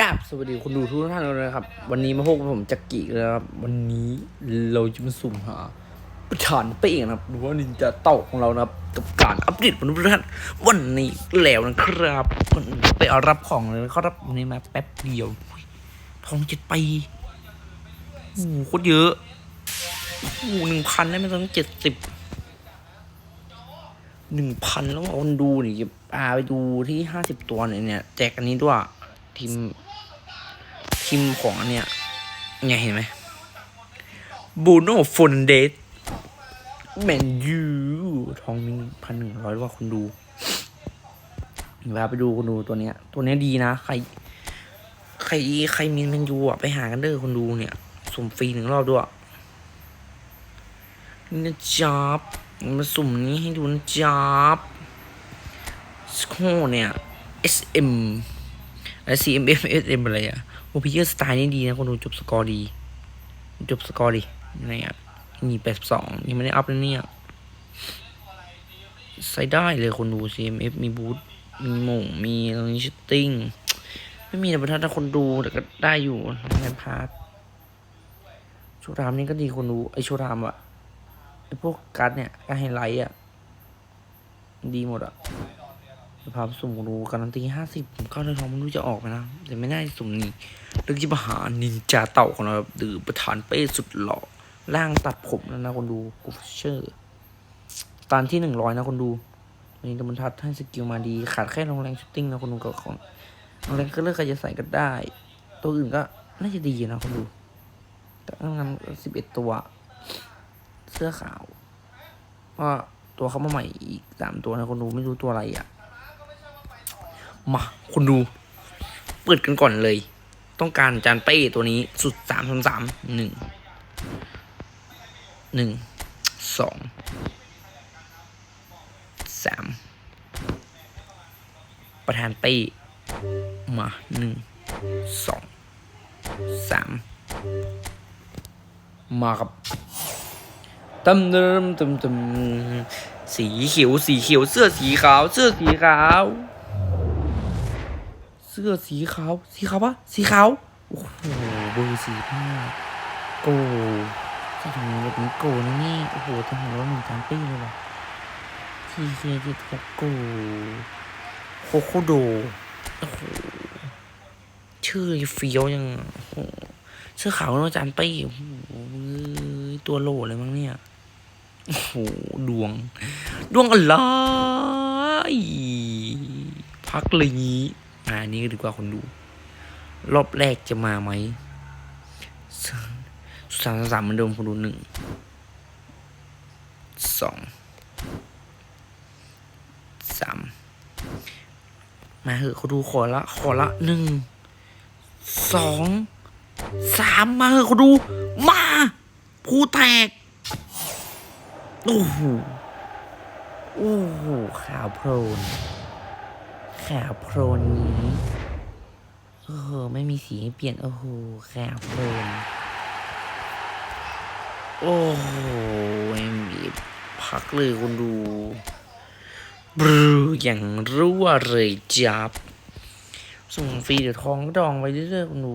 กราบสวัสดีคุณดูทุกท่านเลยนะครับ วันนี้มาพบกับผมจักกิเลยครับ วันนี้เราจะมาสุ่มหาประธานเป้งนะครับหรือว่านินจาเต่าของเรานะครับกับการอัปเดตของทุกท่านวันนี้แล้วนะครับไปเอารับของเลยเขารับวันนี้มาแป๊บเดียวทองเจ็ดปีโอ้โหคตรเยอะโอ้โหหนึ่งพันได้ไม่ต้องเจ็ดสิบหนึ่งพันแล้วเอาคนดูนี่พาไปดูที่ห้าสิบตัวเนี่ยแจกอันนี้ด้วย ทีมทีมของอันเนี้ยเนี่ยเห็นไหมบูโน่ฟอนเดสแมนยูทองมีพันหนึ่งร้อยว่าคนดูเวลาไปดูคนดูตัวเนี้ย ตัวเนี้ยดีนะ ใคร ใครใครมีแมนยูอะไปหากันเด้อคนดูเนี่ยสุ่มฟรีหนึ่งรอบด้วยนี่นะจ๊อบมาสุ่มนี้ให้ดูนะจ๊อบสโคเนี่ย SM แล้ว CMF SM อะไรอะโอพิเยอร์สไตล์นี่ดีนะคนดูจบสกอร์ดี จบสกอร์ดีอะไรอะมีแปดสองยังไม่ได้อัพเลยเนี่ยใส่ได้เลยคนดู CMF มีบูทมีหม่งมีตรงนี้ชิตติ้ง ไม่มีแต่ประทัดถ้าคนดูแต่ก็ได้อยู่ในพาร์ทโชรามนี่ก็ดีคนดูไอโชรามอะไอพวกการ์ดเนี่ยการไฮไลท์อะดีหมดอะ เดี๋ยวพาไปสุ่มดูการันตีห้าสิบผมเข้าในท้องไม่รู้จะออกไหมนะ แต่ไม่น่าจะสุ่มนี้เลือกที่มหานินจาเต่าของเราดือประธานเป้สุดหล่อร่างตัดผมแล้วนะคนดูกูเชอร์ตานที่หนึ่งร้อยนะคนดูวันนี้ตบรรทัดให้สกิลมาดี ขาดแค่ลงแรงชุตติ้งนะคนดูกับของลงแรงก็เลือกใครจะใส่ก็ได้ ตัวอื่นก็น่าจะดีนะคนดูแต่ถ้างานสิบเอ็ดตัว เสื้อขาวก็ตัวเขามาใหม่อีกสามตัวนะคนดูไม่รู้ตัวอะไรอะ มาคนดู เปิดกันก่อนเลย ต้องการจานเป้ตัวนี้สุดสามสามสามหนึ่งหนึ่งสองสามประธานเป้มาหนึ่งสองสามมาครับตึมตึมตึมตึมสีเขียวสีเขียวเสื้อสีขาวเสื้อสีขาว สื้อสีขาว สีขาวปะสีขาว โอ้โหเบอร์สีห้าโกใส่ถุงมือแบบนี้โกนะนี่ โอ้โหทหารว่าหมือนจานปี้เลยว่ะทีเคเจ็ดหกโกโคโคโด โอ้โห ชื่อเฟี้ยวยังโอ้โหเสื้อขาวอาจารย์ปี้โอ้โหตัวโหลเลยมั้งเนี่ย โอ้โห ดวง ดวงอะไรพักเลยงี้ อ่านี้ก็ดีกว่าคนดู รอบแรกจะมาไหมสามสามสามเหมือนเดิมคนดูหนึ่งสองสามมาเหอะเขาดูขอละขอละหนึ่งสองสามมาเหอะเขาดู มาผู้แตกโอ้โหโอ้โหขาวโพลน ขาวโพลนนี้โอ้โหไม่มีสีให้เปลี่ยน โอ้โหขาวโพลนโอ้โหไม่มีพักเลยคุณดูบรูอย่างรั่วเลยจับ ส่งฟรีเดี๋ยวทองก็ดองไว้เรื่อยๆคุณดู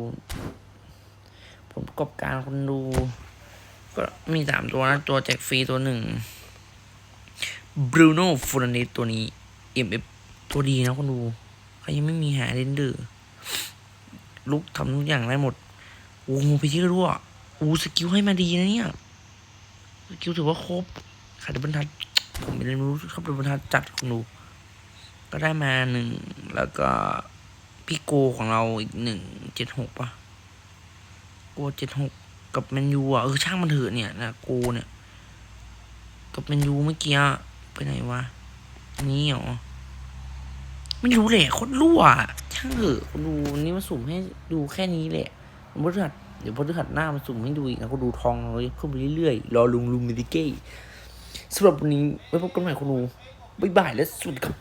ผลประกอบการคุณดู ก็มีสามตัวนะ ตัวแจกฟรีตัวหนึ่งบรูโน่ฟูร n น s ตัวนี้ MF ตัวดีนะคุณดูใครยังไม่มีหาเรนเดอร์ลุกทำทุกอย่างได้หมดโอ้โหไปที่รั่วโอ้สกิลให้มาดีนะเนี่ยสกิลถือว่าครบขาดบรรทัดผมไม่ได้รู้ชอบดูบรรทัดจัดคุณดู ก็ได้มาหนึ่งแล้วก็พี่โกของเราอีกหนึ่งเจ็ดหกป่ะโกเจ็ดหกกับแมนยูอะเออช่างมันเถอะเนี่ยนะโกเนี่ย กับแมนยูเมื่อกี้ไปไหนวะนี่เหรอ ไม่รู้แหละโคตรรั่วช่างเถอะดูนี่มาสุ่มให้ดูแค่นี้แหละวันพฤหัสเดี๋ยวพฤหัสหน้ามาสุ่มให้ดูอีกนะก็ดูทองเลยเพิ่มไปเรื่อยๆรอลุงลุงมิดิเก้สำหรับวันนี้ไว้พบกันใหม่คุณดูบ๊ายบายและสวัสดีครับ